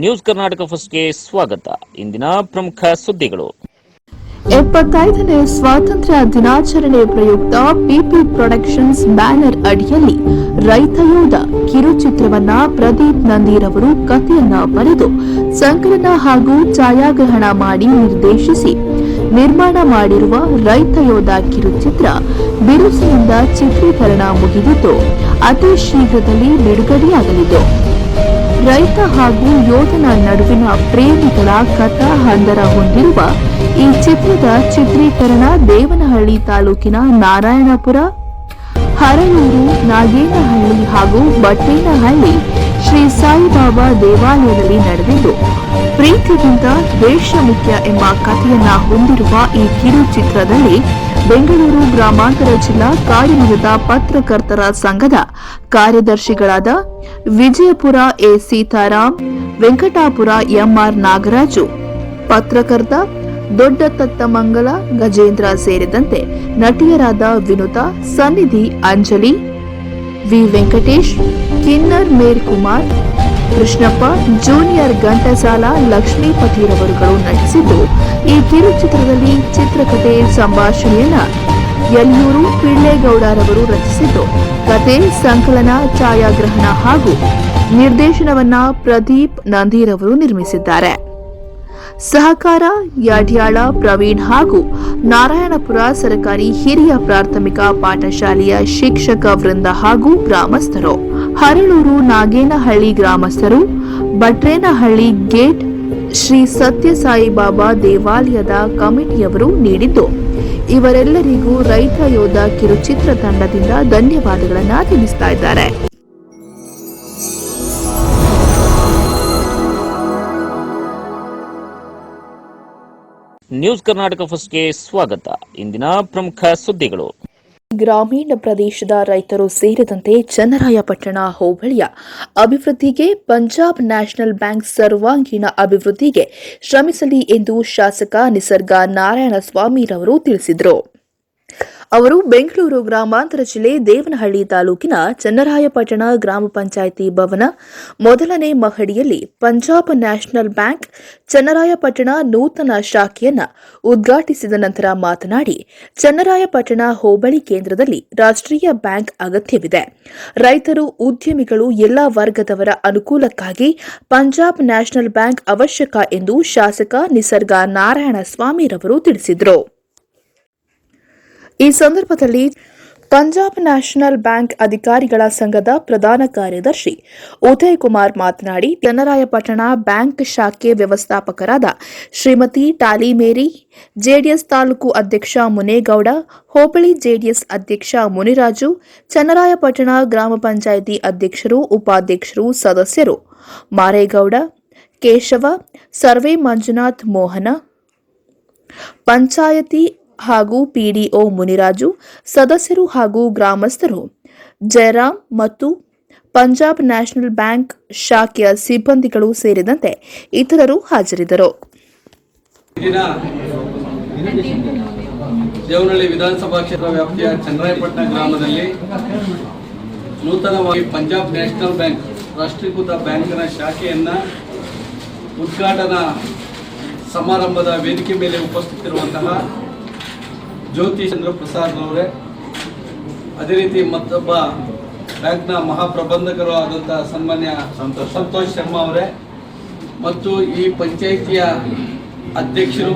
News Karnataka ಫಸ್ಟ್ಗೆ ಸ್ವಾಗತ. ಇಂದಿನ ಪ್ರಮುಖ ಸುದ್ದಿಗಳು. ಎಪ್ಪತ್ತೈದನೇ ಸ್ವಾತಂತ್ರ್ಯ ದಿನಾಚರಣೆ ಪ್ರಯುಕ್ತ ಪಿಪಿ ಪ್ರೊಡಕ್ಷನ್ಸ್ ಬ್ಯಾನರ್ ಅಡಿಯಲ್ಲಿ ರೈತ ಯೋಧ ಕಿರುಚಿತ್ರವನ್ನ ಪ್ರದೀಪ್ ನಂದೀರವರು ಕಥೆಯನ್ನ ಬರೆದು ಸಂಕಲನ ಹಾಗೂ ಛಾಯಾಗ್ರಹಣ ಮಾಡಿ ನಿರ್ದೇಶಿಸಿ. ನಿರ್ಮಾಣ ಮಾಡಿರುವ ರೈತ ಯೋಧ ಕಿರುಚಿತ್ರ ಬಿರುಸಿನಿಂದ ಚಿತ್ರೀಕರಣ ಮುಗಿದಿದ್ದು, ಅತಿ ಶೀಘ್ರದಲ್ಲಿ ಬಿಡುಗಡೆಯಾಗಲಿದೆ ರೈತ ಹಾಗೂ ಯೋಧನ ನಡುವಿನ ಪ್ರೇಮಿಗಳ ಕಥಾ ಹಂದರ ಹೊಂದಿರುವ ಈ ಚಿತ್ರದ ಚಿತ್ರೀಕರಣ ದೇವನಹಳ್ಳಿ ತಾಲೂಕಿನ ನಾರಾಯಣಪುರ ಹರಳೂರು ನಾಗೇನಹಳ್ಳಿ ಹಾಗೂ ಬಟ್ಟೇನಹಳ್ಳಿ ಶ್ರೀ ಸಾಯಿಬಾಬಾ ದೇವಾಲಯದಲ್ಲಿ ನಡೆದಿದ್ದು, ಪ್ರೀತಿಗಿಂತ ದೇಶ ಮುಖ್ಯ ಎಂಬ ಕಥೆಯನ್ನ ಹೊಂದಿರುವ ಈ ಕಿರುಚಿತ್ರದಲ್ಲಿ ಬೆಂಗಳೂರು ಗ್ರಾಮಾಂತರ ಜಿಲ್ಲಾ ಕಾರ್ಯನಿರತ ಪತ್ರಕರ್ತರ ಸಂಘದ ಕಾರ್ಯದರ್ಶಿಗಳಾದ ವಿಜಯಪುರ ಎ ಸೀತಾರಾಮ್ ವೆಂಕಟಾಪುರ ಎಂಆರ್ ನಾಗರಾಜು, ಪತ್ರಕರ್ತ ದೊಡ್ಡ ತತ್ತಮಂಗಲ ಗಜೇಂದ್ರ ಸೇರಿದಂತೆ ನಟಿಯರಾದ ವಿನುತಾ, ಸನ್ನಿಧಿ, ಅಂಜಲಿ, ವಿ ವೆಂಕಟೇಶ್, ಕಿನ್ನರ್ ಮೇರ್ ಕುಮಾರ್ ಕೃಷ್ಣಪ್ಪ, ಜೂನಿಯರ್ ಘಂಟಸಾಲ ಲಕ್ಷ್ಮೀಪತಿರವರುಗಳು ನಟಿಸಿದ್ದು, ಈ ಕಿರುಚಿತ್ರದಲ್ಲಿ ಚಿತ್ರಕಥೆ ಸಂಭಾಷಣೆಯನ್ನ ಯಲ್ಲೂರು ಪಿಳ್ಳೆಗೌಡರವರು ರಚಿಸಿದ್ದು. ಕತೆ, ಸಂಕಲನ, ಛಾಯಾಗ್ರಹಣ ಹಾಗೂ ನಿರ್ದೇಶನವನ್ನ ಪ್ರದೀಪ್ ನಂದೀರವರು ನಿರ್ಮಿಸಿದ್ದಾರೆ. ಸಹಕಾರ, ಯಾಡ್ಯಾಳ, ಪ್ರವೀಣ್ ಹಾಗೂ ನಾರಾಯಣಪುರ ಸರ್ಕಾರಿ ಹಿರಿಯ ಪ್ರಾಥಮಿಕ ಪಾಠಶಾಲೆಯ ಶಿಕ್ಷಕ ವೃಂದ ಹಾಗೂ ಗ್ರಾಮಸ್ಥರು. ಹರಳೂರು ನಾಗೇನಹಳ್ಳಿ ಗ್ರಾಮಸ್ಥರು ಬಟ್ರೇನಹಳ್ಳಿ ಗೇಟ್ ಶ್ರೀ ಸತ್ಯಸಾಯಿಬಾಬಾ ದೇವಾಲಯದ ಕಮಿಟಿಯವರು ನೀಡಿದ್ದು, ಇವರೆಲ್ಲರಿಗೂ ರೈತ ಯೋಧ ಕಿರುಚಿತ್ರ ತಂಡದಿಂದ ಧನ್ಯವಾದಗಳನ್ನು ತಿಳಿಸ್ತಾ ಇದ್ದಾರೆ. ನ್ಯೂಸ್ ಕರ್ನಾಟಕ ಫಸ್ಟ್ಗೆ ಸ್ವಾಗತ. ಇಂದಿನ ಪ್ರಮುಖ ಸುದ್ದಿಗಳು. ಗ್ರಾಮೀಣ ಪ್ರದೇಶದ ರೈತರು ಸೇರಿದಂತೆ ಚನ್ನರಾಯಪಟ್ಟಣ, ಹೋಬಳಿಯ ಅಭಿವೃದ್ಧಿಗೆ ಪಂಜಾಬ್ ನ್ಯಾಷನಲ್ ಬ್ಯಾಂಕ್ ಸರ್ವಾಂಗೀಣ ಅಭಿವೃದ್ಧಿಗೆ ಶ್ರಮಿಸಲಿ ಎಂದು ಶಾಸಕ ನಿಸರ್ಗ ನಾರಾಯಣಸ್ವಾಮಿರವರು ತಿಳಿಸಿದರು. ಅವರು ಬೆಂಗಳೂರು ಗ್ರಾಮಾಂತರ ಜಿಲ್ಲೆ ದೇವನಹಳ್ಳಿ ತಾಲೂಕಿನ ಚನ್ನರಾಯಪಟ್ಟಣ ಗ್ರಾಮ ಪಂಚಾಯಿತಿ ಭವನ, ಮೊದಲನೇ ಮಹಡಿಯಲ್ಲಿ ಪಂಜಾಬ್ ನ್ಯಾಷನಲ್ ಬ್ಯಾಂಕ್, ಚನ್ನರಾಯಪಟ್ಟಣ ನೂತನ ಶಾಖೆಯನ್ನು ಉದ್ಘಾಟಿಸಿದ ನಂತರ ಮಾತನಾಡಿ, ಚನ್ನರಾಯಪಟ್ಟಣ ಹೋಬಳಿ ಕೇಂದ್ರದಲ್ಲಿ ರಾಷ್ಟ್ರೀಯ ಬ್ಯಾಂಕ್ ಅಗತ್ಯವಿದೆ. ರೈತರು, ಉದ್ಯಮಿಗಳು ಎಲ್ಲಾ ವರ್ಗದವರ ಅನುಕೂಲಕ್ಕಾಗಿ ಪಂಜಾಬ್ ನ್ಯಾಷನಲ್ ಬ್ಯಾಂಕ್ ಅವಶ್ಯಕ ಎಂದು ಶಾಸಕ ನಿಸರ್ಗ ನಾರಾಯಣ ನಾರಾಯಣಸ್ವಾಮಿರವರು ತಿಳಿಸಿದರು. ಈ ಸಂದರ್ಭದಲ್ಲಿ ಪಂಜಾಬ್ ನ್ಯಾಷನಲ್ ಬ್ಯಾಂಕ್ ಅಧಿಕಾರಿಗಳ ಸಂಘದ ಪ್ರಧಾನ ಕಾರ್ಯದರ್ಶಿ ಉದಯ್ ಕುಮಾರ್ ಮಾತನಾಡಿ, ಚನ್ನರಾಯಪಟ್ಟಣ ಬ್ಯಾಂಕ್ ಶಾಖೆ ವ್ಯವಸ್ಥಾಪಕರಾದ ಶ್ರೀಮತಿ ಟಾಲಿಮೇರಿ ಜೆಡಿಎಸ್ ತಾಲೂಕು ಅಧ್ಯಕ್ಷ ಮುನೇಗೌಡ, ಹೋಬಳಿ ಜೆಡಿಎಸ್ ಅಧ್ಯಕ್ಷ ಮುನಿರಾಜು, ಚನ್ನರಾಯಪಟ್ಟಣ ಗ್ರಾಮ ಪಂಚಾಯಿತಿ ಅಧ್ಯಕ್ಷರು, ಉಪಾಧ್ಯಕ್ಷರು, ಸದಸ್ಯರು ಮಾರೇಗೌಡ, ಕೇಶವ, ಸರ್ವೆ ಮಂಜುನಾಥ್ ಮೋಹನ, ಪಂಚಾಯತಿ ಹಾಗೂ ಪಿಡಿಒ ಮುನಿರಾಜು, ಸದಸ್ಯರು ಹಾಗೂ ಗ್ರಾಮಸ್ಥರು ಜಯರಾಮ್ ಮತ್ತು ಪಂಜಾಬ್ ನ್ಯಾಷನಲ್ ಬ್ಯಾಂಕ್ ಶಾಖೆಯ ಸಿಬ್ಬಂದಿಗಳು ಸೇರಿದಂತೆ ಇತರರು ಹಾಜರಿದ್ದರು. ದೇವನಹಳ್ಳಿ ವಿಧಾನಸಭಾ ಕ್ಷೇತ್ರ ವ್ಯಾಪ್ತಿಯ ಚಂದ್ರಾಯಪಟ್ಟಣ ಗ್ರಾಮದಲ್ಲಿ ನೂತನವಾಗಿ ಪಂಜಾಬ್ ನ್ಯಾಷನಲ್ ಬ್ಯಾಂಕ್, ರಾಷ್ಟ್ರೀಕೃತ ಬ್ಯಾಂಕಿನ ಶಾಖೆಯನ್ನ ಉದ್ಘಾಟನಾ ಸಮಾರಂಭದ ವೇದಿಕೆ ಮೇಲೆ ಉಪಸ್ಥಿತಿರುವಂತಹ ಜ್ಯೋತಿ ಚಂದ್ರ ಪ್ರಸಾದ್ ಅವರೇ ಅದೇ ರೀತಿ ಮತ್ತೊಬ್ಬ ಬ್ಯಾಂಕ್ನ ಮಹಾಪ್ರಬಂಧಕರು ಆದಂತಹ ಸನ್ಮಾನ್ಯ ಸಂತೋಷ್. ಶರ್ಮಾ ಅವರೇ. ಮತ್ತು ಈ ಪಂಚಾಯಿತಿಯ ಅಧ್ಯಕ್ಷರು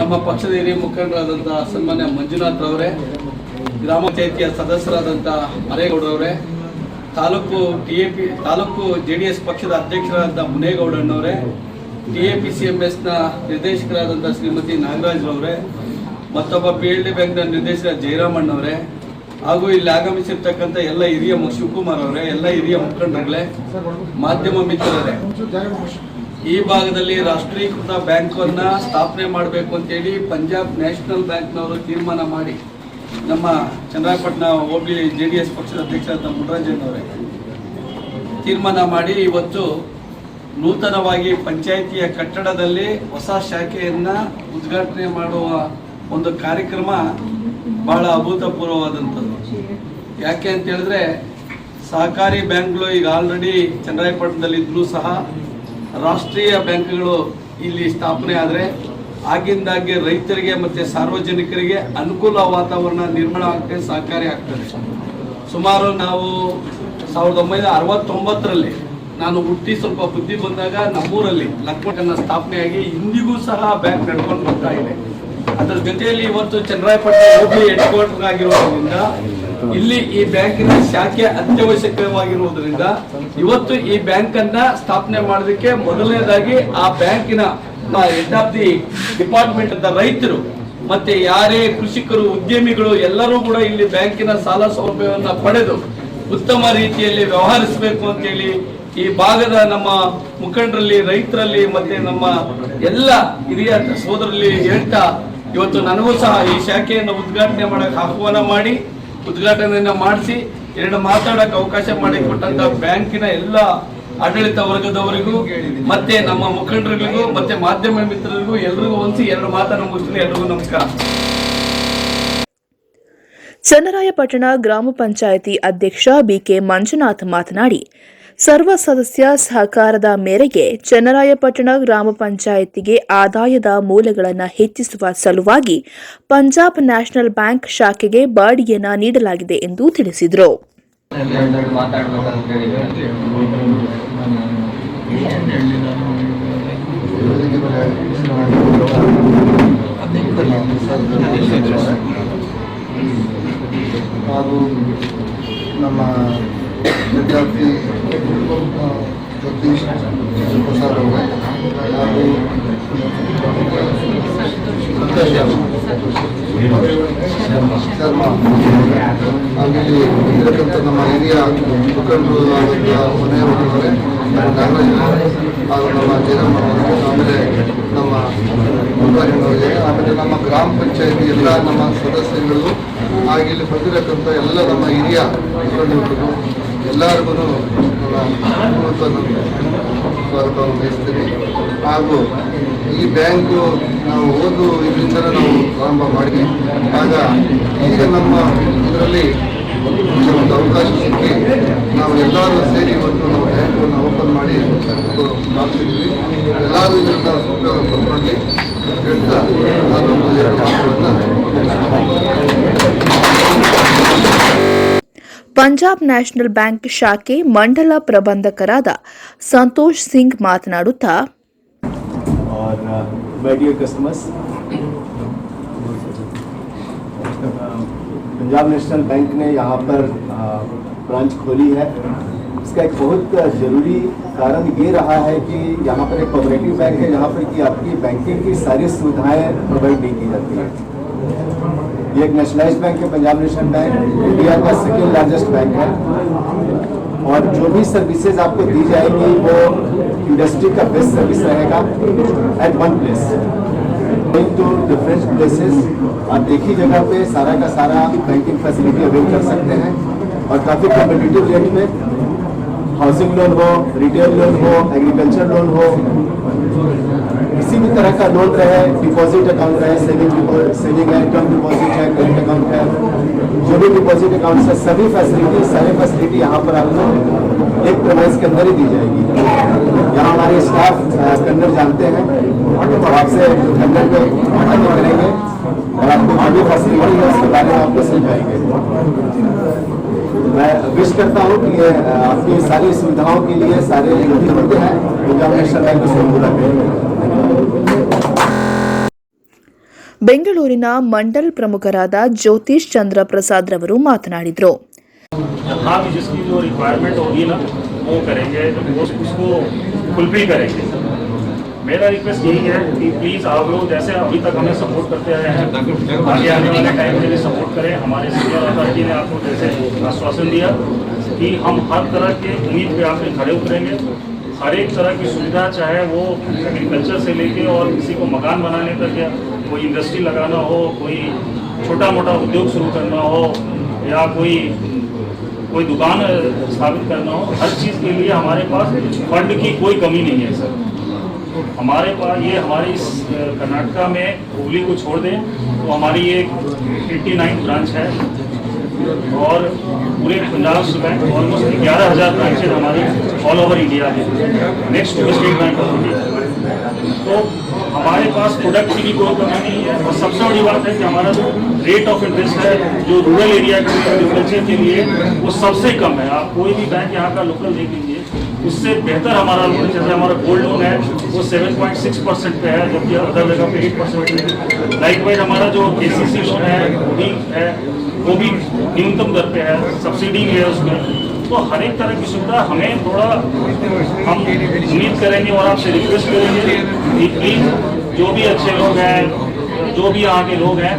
ನಮ್ಮ ಪಕ್ಷದ ಹಿರಿಯ ಮುಖಂಡರಾದಂತಹ ಸನ್ಮಾನ್ಯ ಮಂಜುನಾಥ್ ಅವರೇ ಗ್ರಾಮ ಪಂಚಾಯಿತಿಯ ಸದಸ್ಯರಾದಂತಹ ಮರೇಗೌಡ ಅವರೇ taluk T A P taluk J D S ಪಕ್ಷದ ಅಧ್ಯಕ್ಷರಾದಂಥ ಮುನೇಗೌಡಣ್ಣವರೇ T A P C M ಎಸ್ನ ನಿರ್ದೇಶಕರಾದಂಥ ಶ್ರೀಮತಿ ನಾಗರಾಜ್ರವರೇ ಮತ್ತೊಬ್ಬ ಪಿ ಎಲ್ ಡಿ ಬ್ಯಾಂಕ್ನ ನಿರ್ದೇಶಕ ಜಯರಾಮಣ್ಣವರೇ ಹಾಗೂ ಇಲ್ಲಿ ಆಗಮಿಸಿರ್ತಕ್ಕಂಥ ಎಲ್ಲ ಹಿರಿಯ ಶಿವಕುಮಾರ್ ಅವರೇ, ಎಲ್ಲ ಹಿರಿಯ ಮುಖಂಡರುಗಳೇ, ಮಾಧ್ಯಮ ಮಿತ್ರರೇ, ಈ ಭಾಗದಲ್ಲಿ ರಾಷ್ಟ್ರೀಕೃತ ಬ್ಯಾಂಕನ್ನು ಸ್ಥಾಪನೆ ಮಾಡಬೇಕು ಅಂತೇಳಿ ಪಂಜಾಬ್ ನ್ಯಾಷನಲ್ ಬ್ಯಾಂಕ್ನವರು ತೀರ್ಮಾನ ಮಾಡಿ ನಮ್ಮ Channarayapatna hobli J D S ಪಕ್ಷದ ಅಧ್ಯಕ್ಷರಾದ ಅವರೇ ತೀರ್ಮಾನ ಮಾಡಿ ಇವತ್ತು ನೂತನವಾಗಿ ಪಂಚಾಯಿತಿಯ ಕಟ್ಟಡದಲ್ಲಿ ಹೊಸ ಶಾಖೆಯನ್ನ ಉದ್ಘಾಟನೆ ಮಾಡುವ ಒಂದು ಕಾರ್ಯಕ್ರಮ ಬಹಳ ಅಭೂತಪೂರ್ವವಾದಂಥದ್ದು. ಯಾಕೆ ಅಂತ ಹೇಳಿದ್ರೆ, ಸಹಕಾರಿ ಬ್ಯಾಂಕ್ಗಳು ಈಗ ಆಲ್ರೆಡಿ ಚನ್ನರಾಯಪಟ್ಟಣದಲ್ಲಿ ಇದ್ರೂ ಸಹ ರಾಷ್ಟ್ರೀಯ ಬ್ಯಾಂಕ್ಗಳು ಇಲ್ಲಿ ಸ್ಥಾಪನೆ ಆದರೆ ಆಗಿಂದಾಗೆ ರೈತರಿಗೆ ಮತ್ತು ಸಾರ್ವಜನಿಕರಿಗೆ ಅನುಕೂಲ ವಾತಾವರಣ ನಿರ್ಮಾಣ ಆಗ್ತದೆ, ಸಹಕಾರಿ ಆಗ್ತದೆ. ಸುಮಾರು ನಾವು ಸಾವಿರದ ಒಂಬೈನೂರ ಅರವತ್ತೊಂಬತ್ತರಲ್ಲಿ ನಾನು ಹುಟ್ಟಿ ಸ್ವಲ್ಪ ಬುದ್ಧಿ ಬಂದಾಗ ನಮ್ಮೂರಲ್ಲಿ ಲಕ್ಷ್ಮಣ ಸ್ಥಾಪನೆಯಾಗಿ ಇಂದಿಗೂ ಸಹ ಬ್ಯಾಂಕ್ ನಡ್ಕೊಂಡು ಬರ್ತಾ ಇದೆ. ಅದರ ಜೊತೆಯಲ್ಲಿ ಇವತ್ತು ಚನ್ನರಾಯಪಟ್ಟಣ ಹೋಬಳಿ ಹೆಡ್ ಕ್ವಾರ್ಟರ್ ಇಲ್ಲಿ ಈ ಬ್ಯಾಂಕಿನ ಶಾಖೆ ಅತ್ಯವಶ್ಯಕವಾಗಿರುವುದರಿಂದ ಇವತ್ತು ಈ ಬ್ಯಾಂಕ್ ಅನ್ನ ಸ್ಥಾಪನೆ ಮಾಡೋದಕ್ಕೆ ಮೊದಲನೇದಾಗಿ ಆ ಬ್ಯಾಂಕಿನ ಹೆಡ್ ಆಫ್ ದಿ ಡಿಪಾರ್ಟ್ಮೆಂಟ್ ಅಂತ ರೈತರು ಮತ್ತೆ ಯಾರೇ ಕೃಷಿಕರು, ಉದ್ಯಮಿಗಳು ಎಲ್ಲರೂ ಕೂಡ ಇಲ್ಲಿ ಬ್ಯಾಂಕಿನ ಸಾಲ ಸೌಲಭ್ಯವನ್ನ ಪಡೆದು ಉತ್ತಮ ರೀತಿಯಲ್ಲಿ ವ್ಯವಹರಿಸಬೇಕು ಅಂತೇಳಿ ಈ ಭಾಗದ ನಮ್ಮ ಮುಖಂಡರಲ್ಲಿ, ರೈತರಲ್ಲಿ ಮತ್ತೆ ನಮ್ಮ ಎಲ್ಲ ಹಿರಿಯ ಸೋದರಲ್ಲಿ ಹೇಳ್ತಾ ಇವತ್ತು ನನಗೂ ಸಹ ಈ ಶಾಖೆಯನ್ನು ಉದ್ಘಾಟನೆ ಮಾಡಕ್ಕೆ ಆಹ್ವಾನ ಮಾಡಿ, ಉದ್ಘಾಟನೆಯನ್ನು ಮಾಡಿಸಿ, ಎರಡು ಮಾತಾಡಕ್ಕೆ ಅವಕಾಶ ಮಾಡಿಕೊಟ್ಟಂತ ಬ್ಯಾಂಕಿನ ಎಲ್ಲ ಆಡಳಿತ ವರ್ಗದವರಿಗೂ, ಮತ್ತೆ ನಮ್ಮ ಮುಖಂಡರಿಗೂ ಮತ್ತೆ ಮಾಧ್ಯಮ ಮಿತ್ರರಿಗೂ ಎಲ್ರಿಗೂ ಹೊಂದಿಸಿ ಎರಡು ಮಾತನ್ನು ಮುಗಿಸ್ತೀನಿ. ಎಲ್ರಿಗೂ ನಮಸ್ಕಾರ. ಚನ್ನರಾಯಪಟ್ಟಣ ಗ್ರಾಮ ಪಂಚಾಯಿತಿ ಅಧ್ಯಕ್ಷ ಬಿಕೆ ಮಂಜುನಾಥ್ ಮಾತನಾಡಿ ಸರ್ವ ಸದಸ್ಯ ಸಹಕಾರದ ಮೇರೆಗೆ ಚನ್ನರಾಯಪಟ್ಟಣ ಗ್ರಾಮ ಪಂಚಾಯಿತಿಗೆ ಆದಾಯದ ಮೂಲಗಳನ್ನು ಹೆಚ್ಚಿಸುವ ಸಲುವಾಗಿ ಪಂಜಾಬ್ ನ್ಯಾಷನಲ್ ಬ್ಯಾಂಕ್ ಶಾಖೆಗೆ ಬಾಡಿಗೆಯನ್ನು ನೀಡಲಾಗಿದೆ ಎಂದು ತಿಳಿಸಿದರು. ಹಾಗೂ ನಮ್ಮ ವಿದ್ಯಾರ್ಥಿ ಜಗದೀಶ್ ಪ್ರಸಾದ್ ಅವರು ಹಾಗೂ ಶರ್ಮಾ ಇಲ್ಲಿ ಇರತಕ್ಕಂಥ ನಮ್ಮ ಹಿರಿಯ ಮುಖಂಡರು ಆದಂಥ ಮನೆಯವರವರೇ ನಾಗರಾಜ್ ಹಾಗೂ ನಮ್ಮ ಜಯರಾಮ್ ಅವರಿಗೆ ಆಮೇಲೆ ನಮ್ಮ ಮುಖಂಡರಿಗೆ ಆಮೇಲೆ ನಮ್ಮ ಗ್ರಾಮ ಪಂಚಾಯತಿ ಎಲ್ಲ ನಮ್ಮ ಸದಸ್ಯಗಳು ಹಾಗೆ ಇಲ್ಲಿ ಬಂದಿರತಕ್ಕಂಥ ಎಲ್ಲ ನಮ್ಮ ಹಿರಿಯ ಮುಖಂಡರು ಎಲ್ಲರಿಗೂ ಸ್ವಾಗತವನ್ನು ಬಯಸ್ತೀನಿ ಹಾಗೂ ಈ ಬ್ಯಾಂಕು ನಾವು ಓದು ಇದರಿಂದ ನಾವು ಪ್ರಾರಂಭ ಮಾಡಿ, ಆಗ ಈಗ ನಮ್ಮ ಇದರಲ್ಲಿ ಒಂದು ಅವಕಾಶ ಸಿಕ್ಕಿ ನಾವು ಎಲ್ಲರೂ ಸೇರಿ ಇವತ್ತು ನಾವು ಬ್ಯಾಂಕನ್ನು ಓಪನ್ ಮಾಡಿ ಮಾಡ್ತಿದ್ವಿ. ಎಲ್ಲರೂ ಇದರಿಂದ ಉಪಯೋಗ ಪಡ್ಕೊಳ್ಳಿ ಹೇಳ್ತಾ ನಾನು ಎರಡು ಮಾತುಗಳನ್ನು ಪಂಜಾಬ್ ನ್ಯಾಷನಲ್ ಬ್ಯಾಂಕ್ ಶಾಖೆ ಮಂಡಲ ಪ್ರಬಂಧಕರಾದ ಸಂತೋಷ್ ಸಿಂಗ್ ಮಾತನಾಡುತ್ತಾ और my dear customers Punjab National Bank ने यहाँ पर ब्रांच खोली है इसका एक बहुत ज़रूरी कारण ये रहा है कि यहाँ पर एक कोऑपरेटिव बैंक है जहाँ पर कि आपकी बैंकिंग की सारी सुविधाएं प्रोवाइड नहीं की जाती है ये एक नेशनलाइज बैंक है, पंजाब नेशनल बैंक, इंडिया का सेकेंड लार्जेस्ट बैंक है। और जो भी सर्विसेज़ आपको दी जाएगी, वो इंडस्ट्री का बेस्ट सर्विस रहेगा at one place to different places आप एक ही जगह पे सारा का सारा बैंकिंग फैसिलिटी अवेल कर सकते हैं। और काफ़ी कम्पिटिटिव रेट में हाउसिंग लोन हो रिटेल लोन हो एग्रीकल्चर लोन हो, किसी भी तरह का लोन रहे डिपॉजिट अकाउंट रहे सेविंग सेविंग है टर्म डिपॉजिट है करेंट अकाउंट है, जो भी डिपॉजिट अकाउंट है, सभी फैसिलिटी सारे फैसिलिटी यहाँ पर आपको एक प्रमाइस के अंदर ही दी जाएगी। यहाँ हमारे स्टाफ कन्नड़ जानते हैं तो आपसे कन्नड़ में बातें करेंगे, और आपको भी फैसिलिटी है उसके बारे में आपको समझाएँगे। मैं विश करता हूँ कि ये अ, आपकी सारी सुविधाओं के लिए सारे जो होते हैं पंजाब नेशनल बैंक उसको पूरा करेंगे ಬೆಂಗಳೂರಿನ ಮಂಡಲ್ ಪ್ರಮುಖರಾದ ಜ್ಯೋತಿಷ್ ಚಂದ್ರ ಪ್ರಸಾದ್ ರವರು ಮಾತನಾಡಿದರು हाँ भी जिसकी जो रिक्वायरमेंट होगी ना वो करेंगे वो उसको फुलफिल करेंगे मेरा रिक्वेस्ट यही है कि प्लीज़ आप लोग जैसे अभी तक हमें सपोर्ट करते आए हैं, आगे आने वाले टाइम के लिए सपोर्ट करें। हमारे सीनियर अथॉरिटी ने आपको जैसे आश्वासन दिया कि हम हर तरह के उम्मीद पे आपके खड़े उतरेंगे। हर एक तरह की सुविधा, चाहे वो एग्रीकल्चर से लेके और किसी को मकान बनाने तक या कोई इंडस्ट्री लगाना हो, कोई छोटा मोटा उद्योग शुरू करना हो, या कोई कोई दुकान स्थापित करना हो, हर चीज़ के लिए हमारे पास फंड की कोई कमी नहीं है, सर। हमारे पास ये हमारी कर्नाटका में हुगली को छोड़ दें तो हमारी ये एट्टी नाइन ब्रांच है। और पूरे पंजाब बैंक ऑलमोस्ट ग्यारह हज़ार ब्रांचेज हमारी ऑल ओवर इंडिया में next State Bank of India तो हमारे पास प्रोडक्ट की भी कोई कमी नहीं है। और सबसे बड़ी बात है कि हमारा जो रेट ऑफ़ इंटरेस्ट है, जो रूरल एरिया के एग्रीकल्चर के लिए, वो सबसे कम है। आप कोई भी बैंक यहाँ का लोकल देख लीजिए। उससे बेहतर हमारा लोन जैसे हमारा गोल्ड लोन है, वो 7.6 परसेंट पे है जबकि अदर जगह पे 8 परसेंट लाइक वाइज हमारा जो के लोन है भी है, वो भी न्यूनतम दर पे है सब्सिडी भी है उसमें। तो हर एक तरह की सुविधा हमें थोड़ा हम उम्मीद करेंगे और आपसे रिक्वेस्ट करेंगे कि प्लीज़ जो भी अच्छे लोग हैं, जो भी यहाँ के लोग हैं